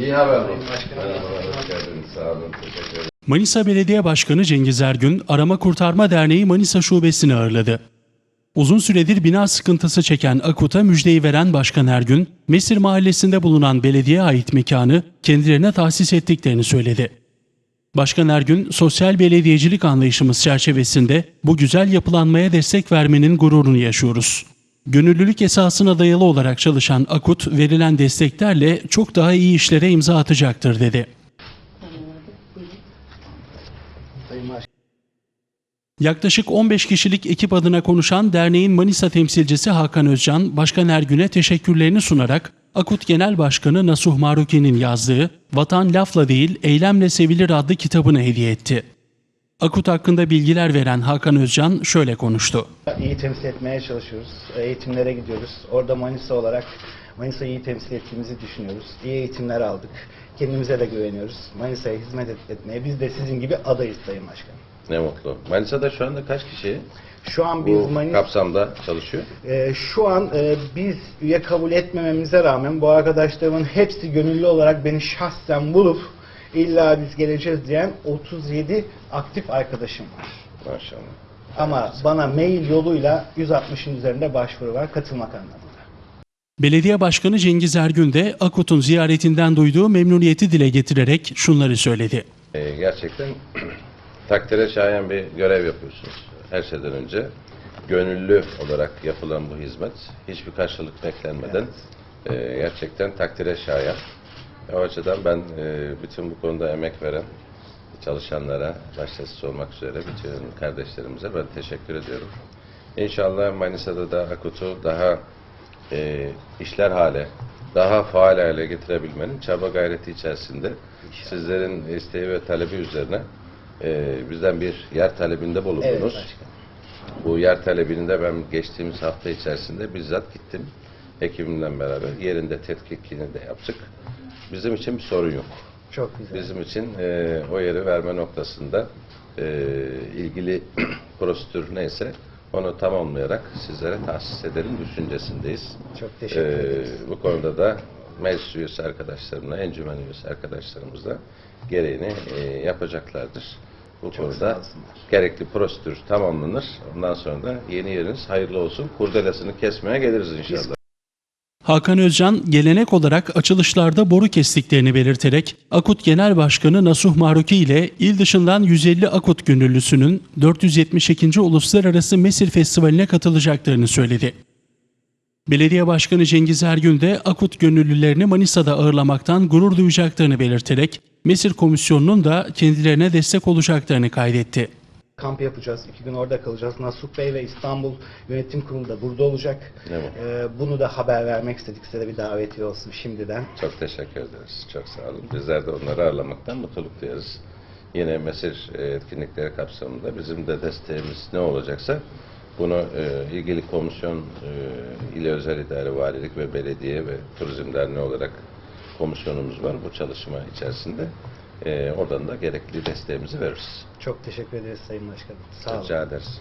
İyi haber bu. Merhabalar, hoş geldiniz. Sağ olun, teşekkür ederim. Manisa Belediye Başkanı Cengiz Ergün, Arama Kurtarma Derneği Manisa Şubesini ağırladı. Uzun süredir bina sıkıntısı çeken Akut'a müjdeyi veren Başkan Ergün, Mesir Mahallesi'nde bulunan belediyeye ait mekanı kendilerine tahsis ettiklerini söyledi. Başkan Ergün, sosyal belediyecilik anlayışımız çerçevesinde bu güzel yapılanmaya destek vermenin gururunu yaşıyoruz. Gönüllülük esasına dayalı olarak çalışan Akut, verilen desteklerle çok daha iyi işlere imza atacaktır dedi. Yaklaşık 15 kişilik ekip adına konuşan derneğin Manisa temsilcisi Hakan Özcan, Başkan Ergün'e teşekkürlerini sunarak Akut Genel Başkanı Nasuh Maruki'nin yazdığı Vatan Lafla Değil Eylemle Sevilir adlı kitabını hediye etti. Akut hakkında bilgiler veren Hakan Özcan şöyle konuştu. İyi temsil etmeye çalışıyoruz. Eğitimlere gidiyoruz. Orada Manisa olarak Manisa'yı iyi temsil ettiğimizi düşünüyoruz. İyi eğitimler aldık. Kendimize de güveniyoruz. Manisa'ya hizmet et- etmeye biz de sizin gibi adayız Sayın Başkanım. Ne mutlu. Manisa'da şu anda kaç kişi Şu an biz bu Manisa kapsamda çalışıyor? Ee, şu an e, biz üye kabul etmememize rağmen bu arkadaşlarımın hepsi gönüllü olarak beni şahsen bulup illa biz geleceğiz diyen 37 aktif arkadaşım var. Maşallah. Ama bana mail yoluyla 160'ın üzerinde başvuru var katılmak anlamında. Belediye Başkanı Cengiz Ergün de Akut'un ziyaretinden duyduğu memnuniyeti dile getirerek şunları söyledi. Ee, gerçekten takdire şayan bir görev yapıyorsunuz. Her şeyden önce gönüllü olarak yapılan bu hizmet hiçbir karşılık beklenmeden e, gerçekten takdire şayan. O açıdan ben e, bütün bu konuda emek veren çalışanlara, başta siz olmak üzere bütün kardeşlerimize ben teşekkür ediyorum. İnşallah Manisa'da da Akut'u daha e, işler hale, daha faal hale getirebilmenin çaba gayreti içerisinde sizlerin isteği ve talebi üzerine e, bizden bir yer talebinde Evet bulundunuz. başkanım. Bu yer talebini de ben geçtiğimiz hafta içerisinde bizzat gittim. Ekibimle beraber yerinde tetkikini de yaptık. Bizim için bir sorun yok. Çok güzel. Bizim için e, o yeri verme noktasında e, ilgili prosedür neyse onu tamamlayarak sizlere tahsis edelim düşüncesindeyiz. Çok teşekkür E, ederiz. bu konuda da meclis üyesi arkadaşlarımla, encümen üyesi arkadaşlarımız da gereğini e, yapacaklardır. Bu sağ konuda gerekli prosedür tamamlanır. Ondan sonra da yeni yeriniz hayırlı olsun. Kurdelesini kesmeye geliriz inşallah. Hakan Özcan gelenek olarak açılışlarda boru kestiklerini belirterek Akut Genel Başkanı Nasuh Maruki ile il dışından 150 Akut gönüllüsünün 472. Uluslararası Mesir Festivali'ne katılacaklarını söyledi. Belediye Başkanı Cengiz Ergün de Akut gönüllülerini Manisa'da ağırlamaktan gurur duyacaklarını belirterek Mesir Komisyonu'nun da kendilerine destek olacaklarını kaydetti. Kamp yapacağız. iki gün orada kalacağız. Nasuh Bey ve İstanbul Yönetim Kurulu da burada olacak. Evet. Ee, bunu da haber vermek istedik. Size de bir davetiye olsun şimdiden. Çok teşekkür ederiz. Çok sağ olun. Bizler de onları ağırlamaktan mutluluk duyarız. Yine mesir e, etkinlikleri kapsamında bizim de desteğimiz ne olacaksa bunu e, ilgili komisyon, e, ile özel idare, valilik ve belediye ve turizm derneği olarak komisyonumuz var bu çalışma içerisinde. E, oradan da gerekli desteğimizi veririz. Çok teşekkür ederiz Sayın Başkanım. Sağ olun. Rica ederiz.